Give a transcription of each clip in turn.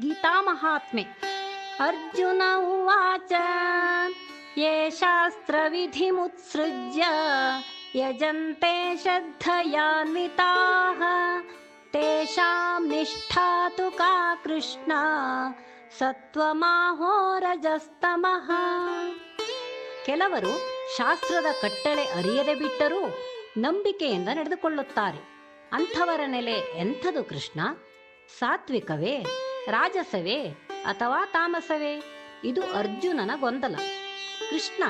ಗೀತಾಮಹಾತ್ಮೆ ಅರ್ಜುನ ಉಚ ಯೇ ಶಾಸ್ತ್ರವಿಧಿಮುತ್ಸೃಜ್ಯ, ಯಜಂತೆ ಶ್ರದ್ಧಯಾನ್ವಿತಾಃ, ತೇಷಾಂ ನಿಷ್ಠಾ ತು ಕಾ ಕೃಷ್ಣ ಸತ್ವಮಾಹೋರಜಸ್ತಮಃ ಕೆಲವರು ಶಾಸ್ತ್ರದ ಕಟ್ಟಳೆ ಅರಿಯದೆ ಬಿಟ್ಟರೂ ನಂಬಿಕೆಯಿಂದ ನಡೆದುಕೊಳ್ಳುತ್ತಾರೆ. ಅಂಥವರ ನೆಲೆ ಎಂಥದು ಕೃಷ್ಣ? ಸಾತ್ವಿಕವೇ? ರಾಜಸವೇ ಅಥವಾ ತಾಮಸವೇ? ಇದು ಅರ್ಜುನನ ಗೊಂದಲ. ಕೃಷ್ಣ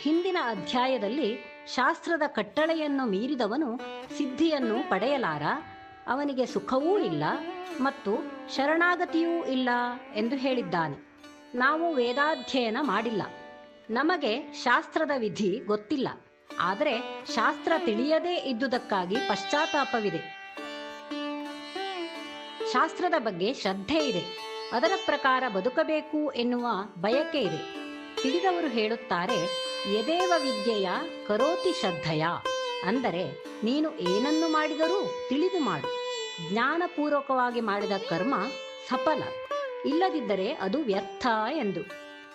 ಹಿಂದಿನ ಅಧ್ಯಾಯದಲ್ಲಿ ಶಾಸ್ತ್ರದ ಕಟ್ಟಳೆಯನ್ನು ಮೀರಿದವನು ಸಿದ್ಧಿಯನ್ನು ಪಡೆಯಲಾರ? ಅವನಿಗೆ ಸುಖವೂ ಇಲ್ಲ ಮತ್ತು ಶರಣಾಗತಿಯೂ ಇಲ್ಲ ಎಂದು ಹೇಳಿದ್ದಾನೆ. ನಾವು ವೇದಾಧ್ಯಯನ ಮಾಡಿಲ್ಲ. ನಮಗೆ ಶಾಸ್ತ್ರದ ವಿಧಿ ಗೊತ್ತಿಲ್ಲ. ಆದರೆ ಶಾಸ್ತ್ರ ತಿಳಿಯದೇ ಇದ್ದುದಕ್ಕಾಗಿ ಪಶ್ಚಾತ್ತಾಪವಿದೆ. ಶಾಸ್ತ್ರದ ಬಗ್ಗೆ ಶ್ರದ್ಧೆ ಇದೆ. ಅದರ ಪ್ರಕಾರ ಬದುಕಬೇಕು ಎನ್ನುವ ಬಯಕೆ ಇದೆ. ತಿಳಿದವರು ಹೇಳುತ್ತಾರೆ, ಯದೇವ ವಿದ್ಯೆಯ ಕರೋತಿ ಶ್ರದ್ಧೆಯ. ಅಂದರೆ, ನೀನು ಏನನ್ನು ಮಾಡಿದರೂ ತಿಳಿದು ಮಾಡು. ಜ್ಞಾನಪೂರ್ವಕವಾಗಿ ಮಾಡಿದ ಕರ್ಮ ಸಫಲ. ಇಲ್ಲದಿದ್ದರೆ ಅದು ವ್ಯರ್ಥ ಎಂದು.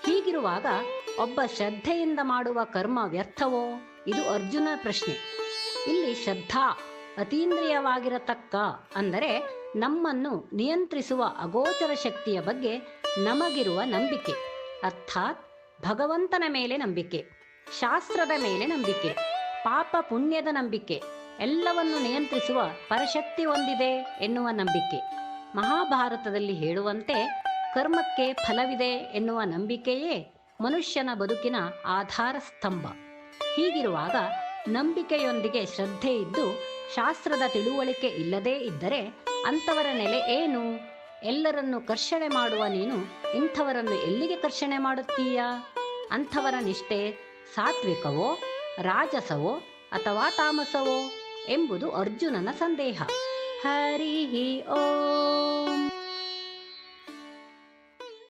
ಹೀಗಿರುವಾಗ ಒಬ್ಬ ಶ್ರದ್ಧೆಯಿಂದ ಮಾಡುವ ಕರ್ಮ ವ್ಯರ್ಥವೋ? ಇದು ಅರ್ಜುನ ಪ್ರಶ್ನೆ. ಇಲ್ಲಿ ಶ್ರದ್ಧಾ, ಅತೀಂದ್ರಿಯವಾಗಿರತಕ್ಕ, ಅಂದರೆ ನಮ್ಮನ್ನು ನಿಯಂತ್ರಿಸುವ ಅಗೋಚರ ಶಕ್ತಿಯ ಬಗ್ಗೆ ನಮಗಿರುವ ನಂಬಿಕೆ. ಅರ್ಥಾತ್ ಭಗವಂತನ ಮೇಲೆ ನಂಬಿಕೆ, ಶಾಸ್ತ್ರದ ಮೇಲೆ ನಂಬಿಕೆ, ಪಾಪ ಪುಣ್ಯದ ನಂಬಿಕೆ, ಎಲ್ಲವನ್ನು ನಿಯಂತ್ರಿಸುವ ಪರಶಕ್ತಿ ಹೊಂದಿದೆ ಎನ್ನುವ ನಂಬಿಕೆ. ಮಹಾಭಾರತದಲ್ಲಿ ಹೇಳುವಂತೆ ಕರ್ಮಕ್ಕೆ ಫಲವಿದೆ ಎನ್ನುವ ನಂಬಿಕೆಯೇ ಮನುಷ್ಯನ ಬದುಕಿನ ಆಧಾರ ಸ್ತಂಭ ಹೀಗಿರುವಾಗ ನಂಬಿಕೆಯೊಂದಿಗೆ ಶ್ರದ್ಧೆ ಇದ್ದು ಶಾಸ್ತ್ರದ ತಿಳುವಳಿಕೆ ಇಲ್ಲದೇ ಇದ್ದರೆ ಅಂಥವರ ನೆಲೆ ಏನು? ಎಲ್ಲರನ್ನು ಕರ್ಷಣೆ ಮಾಡುವ ನೀನು ಇಂಥವರನ್ನು ಎಲ್ಲಿಗೆ ಕರ್ಷಣೆ ಮಾಡುತ್ತೀಯಾ? ಅಂಥವರ ನಿಷ್ಠೆ ಸಾತ್ವಿಕವೋ, ರಾಜಸವೋ ಅಥವಾ ತಾಮಸವೋ ಎಂಬುದು ಅರ್ಜುನನ ಸಂದೇಹ. ಹರಿ ಓ